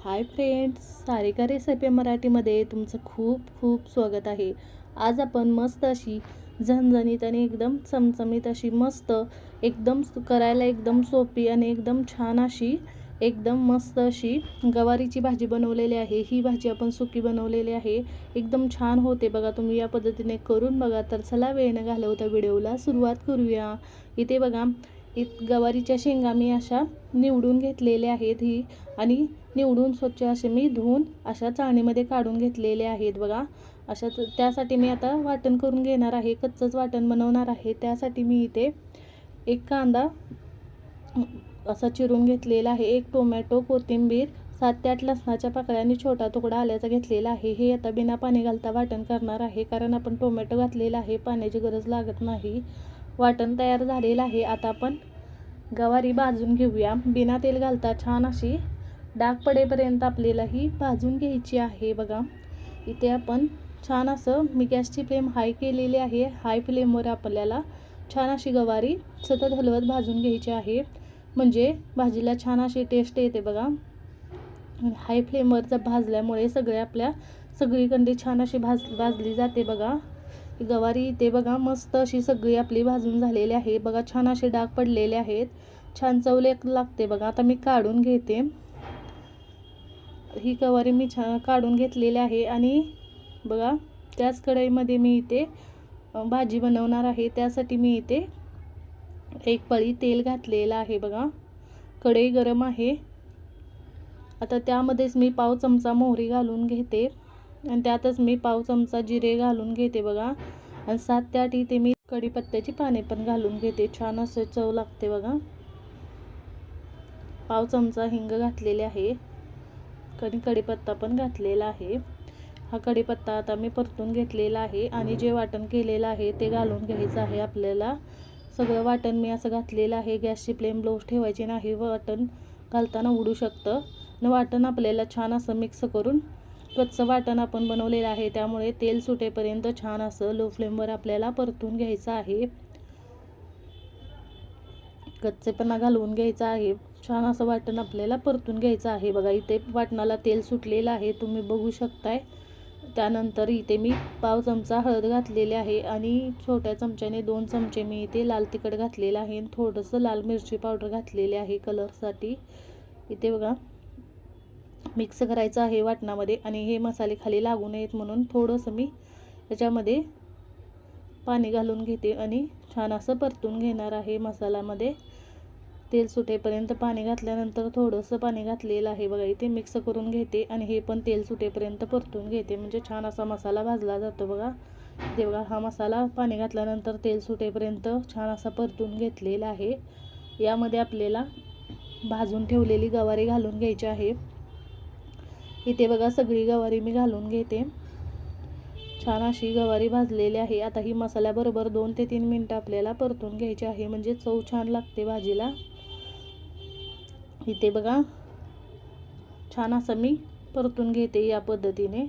Hi friends Sarika recipe मराठीमध्ये. तुमचं खूप खूप स्वागत आहे. आज आपण मस्त अशी झणझणीत आणि एकदम चमचमीत अशी मस्त एकदम करायला एकदम सोपी आणि एकदम छान अशी एकदम मस्त अशी गवारीची भाजी बनवलेली आहे. ही भाजी आपण सुकी बनवलेली आहे. एकदम छान होते बघा तुम्ही. या पद्धतीने करून बघा. तर चला वेळ न घालवता व्हिडिओला सुरुवात करूया. इथे बघा इत गवारीच्या शेंगा मी अशा निवडून घेतलेल्या आहेत ही. आणि निवडून स्वच्छ असे मी धुवून अशा चाळणीमध्ये काढून घेतलेले आहेत बघा. अशा त- त्यासाठी मी आता वाटण करून घेणार आहे कच्चंच वाटण बनवणार आहे. त्यासाठी मी इथे एक कांदा असा चिरून घेतलेला आहे. एक टोमॅटो कोथिंबीर सात ते आठ लसणाच्या पाकळ्याने छोटा तुकडा आल्याचा घेतलेला आहे. हे आता बिना पाणी घालता वाटण करणार आहे कारण आपण टोमॅटो घातलेला आहे पाण्याची गरज लागत नाही. वाटण तयार झालेलं आहे. आता आपण गवारी भाजून घेऊया. बिना तेल घालता छान अशी डाग पडेपर्यंत आपल्याला ही भाजून घ्यायची आहे बघा. इथे आपण छान असं मी गॅसची फ्लेम हाय केलेली आहे. हाय फ्लेमवर आपल्याला छान अशी गवारी सतत हलवत भाजून घ्यायची आहे. म्हणजे भाजीला छान अशी टेस्ट येते बघा. हाय फ्लेमवर भाजल्यामुळे सगळे आपल्या सगळीकडे छान अशी भाज भाजली जाते बघा. गवारी इथे बघा मस्त अशी सगळी आपली भाजून झालेली आहे. बघा छान असे डाग पडलेले आहेत. छान चवले लागते बघा. आता मी काढून घेते. ही गवारी मी छान काढून घेतलेली आहे आणि बघा त्याच कढईमध्ये मी इथे भाजी बनवणार आहे. त्यासाठी मी इथे एक पळी तेल घातलेलं आहे बघा. कढई गरम आहे. आता त्यामध्येच मी पाव चमचा मोहरी घालून घेते. आणि त्यातच मी पाव चमचा जिरे घालून घेते बघा. आणि सात ते आठ इथे मी कढीपत्त्याची पाने पण घालून घेते. छान असं चव लागते बघा. पाव चमचा हिंग घातलेले आहे. कधी कढीपत्ता पण घातलेला आहे. हा कढीपत्ता आता मी परतून घेतलेला आहे आणि जे वाटण केलेलं आहे ते घालून घ्यायचं आहे आपल्याला. सगळं वाटण मी असं घातलेलं आहे. गॅसची फ्लेम लो ठेवायची नाही वाटण घालताना उडू शकतं. आणि वाटण आपल्याला छान असं मिक्स करून कच्चं वाटण आपण बनवलेलं आहे. त्यामुळे तेल सुटेपर्यंत छान असं लो फ्लेमवर आपल्याला परतून घ्यायचं आहे. कच्चेपणा घालवून घ्यायचा आहे. छान असं वाटण आपल्याला परतून घ्यायचं आहे. बघा इथे वाटणाला तेल सुटलेलं आहे. तुम्ही बघू शकताय. त्यानंतर इथे मी पाव चमचा हळद घातलेले आहे आणि छोट्या चमच्याने दोन चमचे मी इथे लाल तिखट घातलेलं आहे. आणि थोडंसं लाल मिरची पावडर घातलेले आहे कलरसाठी इथे बघा. मिक्स करायचं आहे वाटणामध्ये आणि हे मसाले खाली लागू नयेत म्हणून थोडंसं मी त्याच्यामध्ये पाणी घालून घेते आणि छान असं परतून घेणार आहे मसाल्यामध्ये. तेल सुटेपर्यंत पाणी घातल्यानंतर थोडंसं पाणी घातलेलं आहे बघा इथे मिक्स करून घेते आणि हे पण तेल सुटेपर्यंत परतून घेते. म्हणजे छान असा मसाला भाजला जातो बघा. ते बघा हा मसाला पाणी घातल्यानंतर तेल सुटेपर्यंत छान असा परतून घेतलेला आहे. यामध्ये आपल्याला भाजून ठेवलेली गवारी घालून घ्यायची आहे. इथे बघा सगळी गवारी मी घालून घेते. छान अशी गवारी भाजलेली आहे. आता ही मसाल्याबरोबर दोन ते तीन मिनटं आपल्याला परतून घ्यायची आहे. म्हणजे चव छान लागते भाजीला. इथे बघा छान असं मी परतून घेते या पद्धतीने.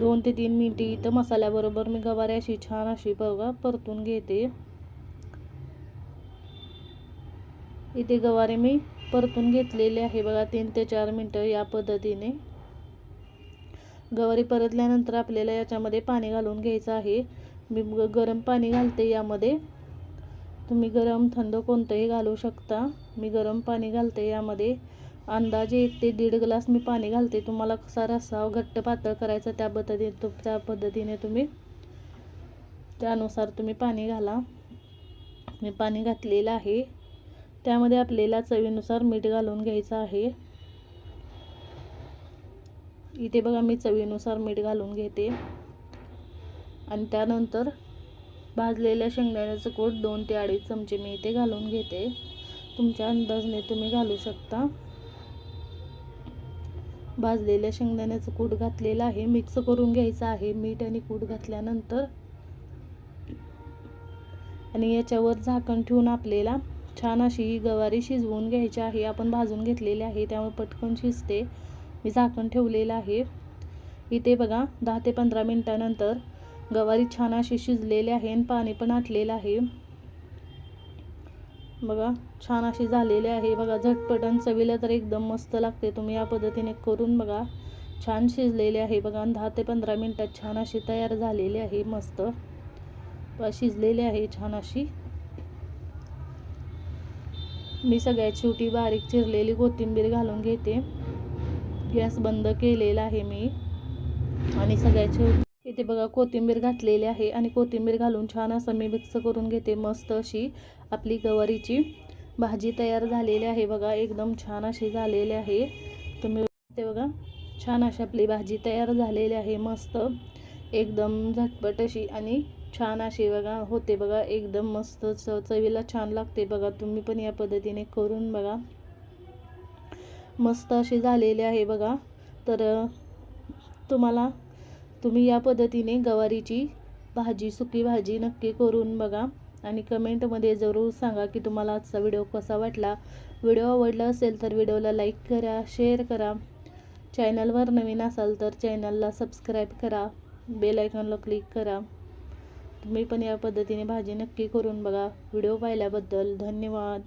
दोन ते तीन मिनटी इथं मसाल्याबरोबर मी गवारी अशी छान अशी बघा परतून घेते. इथे गवारी मी परतून घेतलेले आहे. बघा तीन ते चार मिनटं या पद्धतीने. गवारी परतल्यानंतर आपल्याला याच्यामध्ये पाणी घालून घ्यायचं आहे. मी गरम पाणी घालते यामध्ये. तुम्ही गरम थंड कोणतंही घालू शकता. मी गरम पाणी घालते यामध्ये. अंदाजे एक ते दीड ग्लास मी पाणी घालते. तुम्हाला कसा रस्सा घट्ट पातळ करायचा त्या पद्धतीने तु त्या पद्धतीने तुम्ही त्यानुसार तुम्ही पाणी घाला. मी पाणी घातलेलं आहे. त्यामध्ये आपल्याला चवीनुसार मीठ घालून घ्यायचं आहे. इथे बघा मी चवीनुसार मीठ घालून घेते. आणि त्यानंतर भाजलेल्या शेंगदाण्याचं कूट दोन ते अडीच चमचे मी इथे घालून घेते. तुमच्या अंदाजने तुम्ही घालू शकता. भाजलेल्या शेंगदाण्याचं कूट घातलेलं आहे. मिक्स करून घ्यायचं आहे. मीठ आणि कूट घातल्यानंतर आणि याच्यावर झाकण ठेवून आपल्याला छान अशी गवारी शिजवून घ्यायची आहे. आपण भाजून घेतलेली आहे. त्यामुळे पटकन शिजते. मी झाकण ठेवलेलं आहे. इथे बघा दहा ते पंधरा मिनटानंतर गवारी छान अशी शिजलेली आहे आणि पाणी पण आटलेलं आहे. बघा छान अशी झालेली आहे. बघा झटपटन चवीला तर एकदम मस्त लागते. तुम्ही या पद्धतीने करून बघा. छान शिजलेली आहे. बघा दहा ते पंधरा मिनटात छान अशी तयार झालेली आहे. मस्त. शिजलेली आहे छान अशी. मी सगळ्यात शेवटी बारीक चिरलेली कोथिंबीर घालून घेते. गॅस बंद केलेला आहे मी. आणि सगळ्यात शेवटी इथे बघा कोथिंबीर घातलेली आहे आणि कोथिंबीर घालून छान असं मी मिक्स करून घेते मस्त अशी आपली गवारीची. भाजी तयार झालेली आहे बघा एकदम छान अशी झालेली आहे. तुम्ही ते बघा छान अशी आपली भाजी तयार झालेली आहे मस्त. एकदम झटपट अशी आणि छान अशी बघा होते बघा एकदम मस्त चव चवीला छान लागते बघा. तुम्ही पण या पद्धतीने करून बघा. मस्त अशी झालेली आहे बघा. तर तुम्हाला तुम्ही या पद्धतीने गवारीची भाजी सुकी भाजी नक्की करून बघा. आणि कमेंटमध्ये जरूर सांगा की तुम्हाला आजचा व्हिडिओ कसा वाटला. व्हिडिओ आवडला असेल तर व्हिडिओला लाईक करा शेअर करा. चॅनलवर नवीन असाल तर चॅनलला सबस्क्राईब करा. बेल आयकॉनला क्लिक करा. तुम्ही पण या पद्धतीने भाजी नक्की करून बघा. व्हिडिओ पाहिल्याबद्दल धन्यवाद.